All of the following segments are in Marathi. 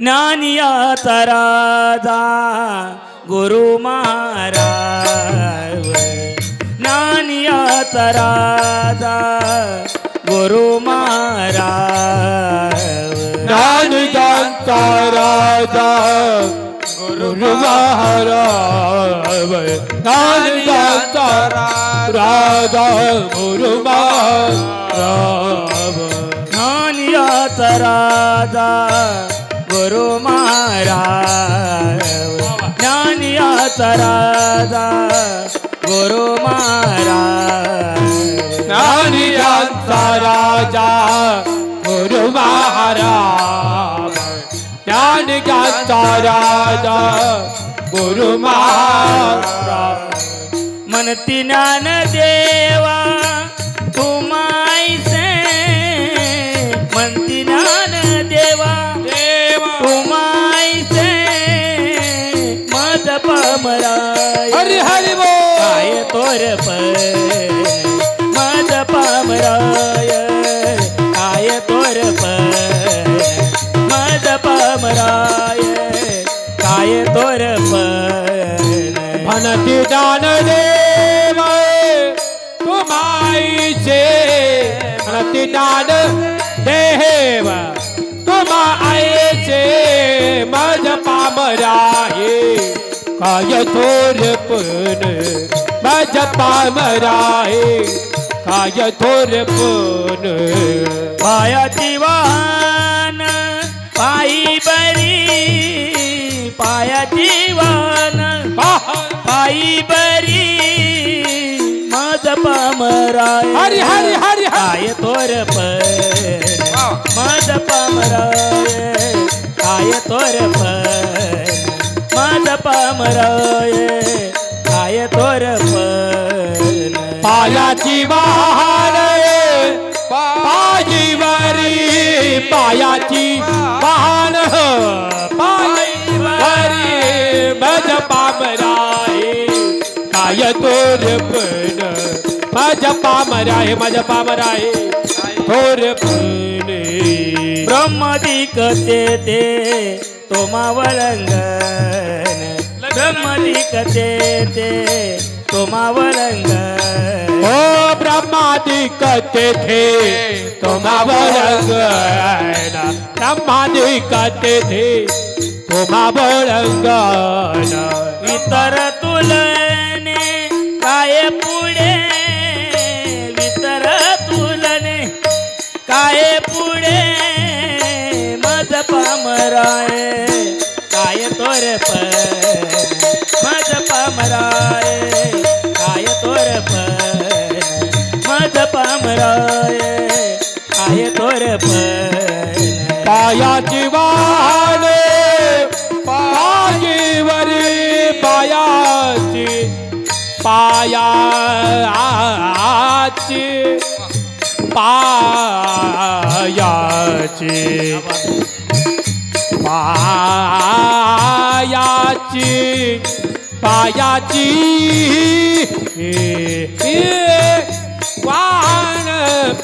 ज्ञानियाचा राजा गुरु महाराज ज्ञानियाचा राजा गुरु महाराज. ज्ञानदाता राजा गुरु महाराज. ज्ञानदाता राजा गुरु महाराज. ज्ञानियाचा राजा गुरु महाराज. ज्ञानियाचा राजा गुरु महाराज. ज्ञानियांचा राजा गुरु महाराज. ज्ञानियांचा राजा गुरु महाराज. म्हणती ज्ञान देवा तोर पण मज पामराय आय तोर पण मज पामराय काय तोर पण म्हणती दान देव तुमाईचे म्हणती दान देव तुमा तुम्हाईचे माझ पामराय काय थोर पण मज पामराहे काय थोर पण पायाची वाहन पायी बरी पायाची वाहन पायी बरी मज पामराय हरी हरी हरी काय तोर पण मज पामराय काय तोर पण मज पामराय काय तोर पायाची वाहन पायीवरी पायाची वाहन पायीवरी मज पामराय काय तोर पण मज पामराय मज पामराय तोर पण ब्रह्मदिक ते. तोमावलंगन ब्रह्मदिक ते? ते तोमावलंगन ओ ब्रह्मादिक तेथे तुम्हावरंगण ब्रह्मादिक तेथे तुम्हावरंगण इतर तुलने काय पुढे? इतर तुलने काय पुढे? मज पामराय पामराय आहे तोर पण पायाची वाहन पायीवरी पायाची पायाची पायाची. पायाची पायाची.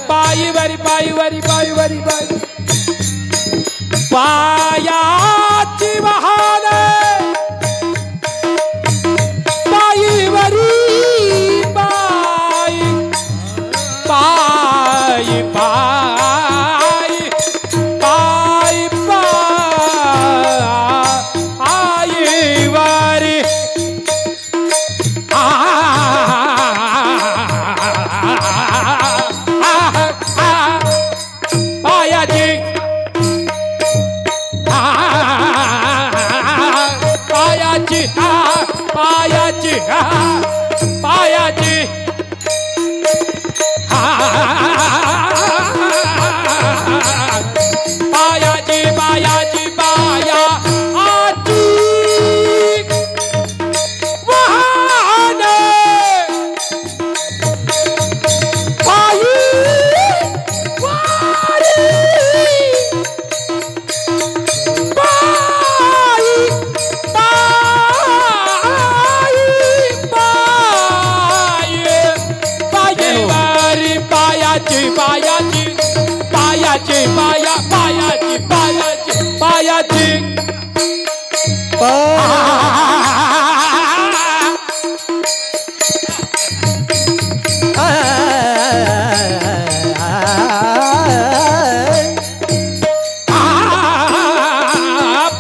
पायी वरी पायी वरी पायी पायाची वाहन पायाची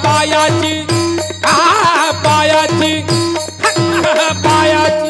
Bayati, Bayati, Bayati.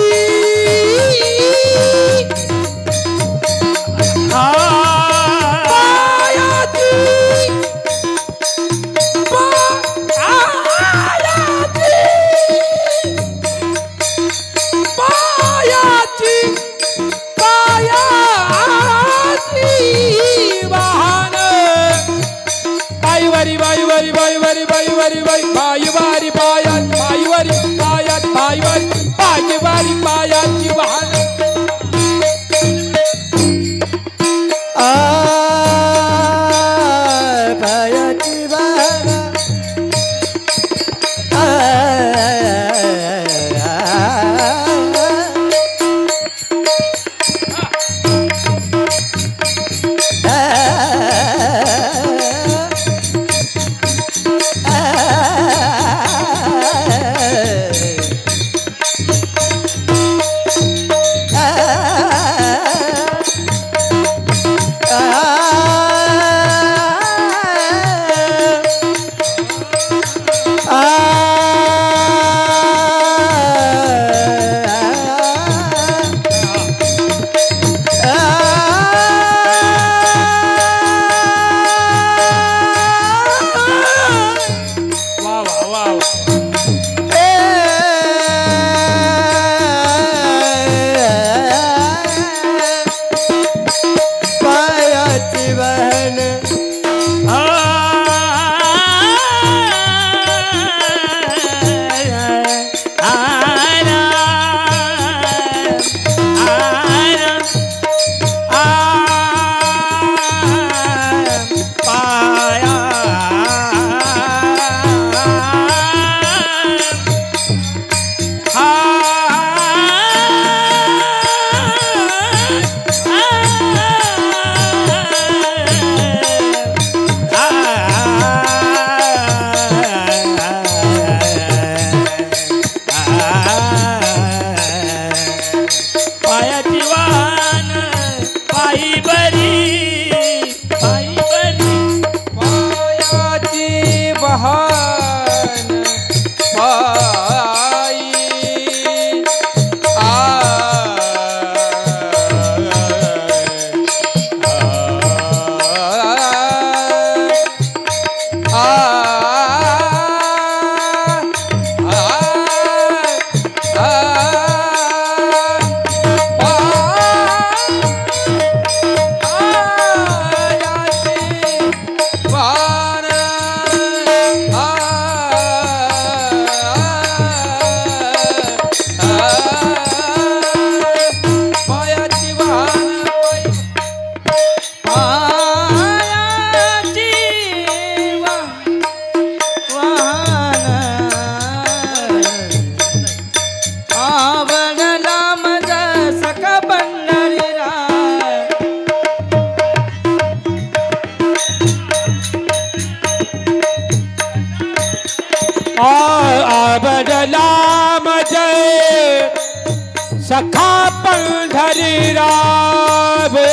सखा पंढरी रावे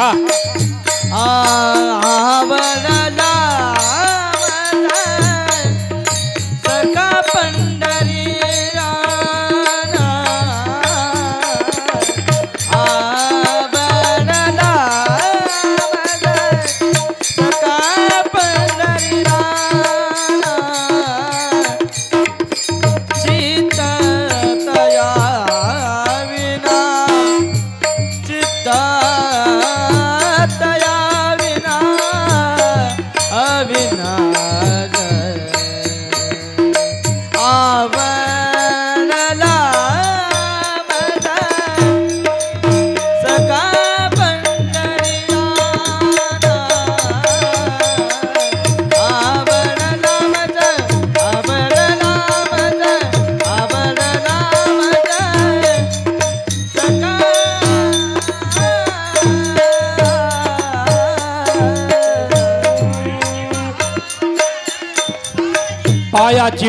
हा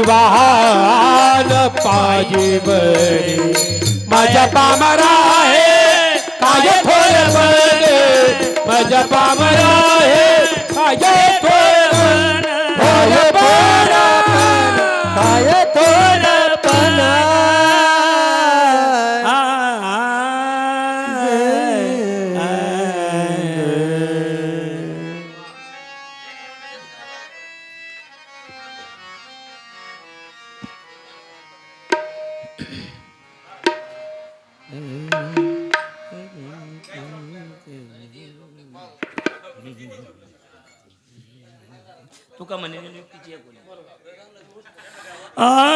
वाहन पाजी बरे. माझ्या पामरा आहे काय थोर बरे. माझ्या पामरा आहे काय थोर Uh,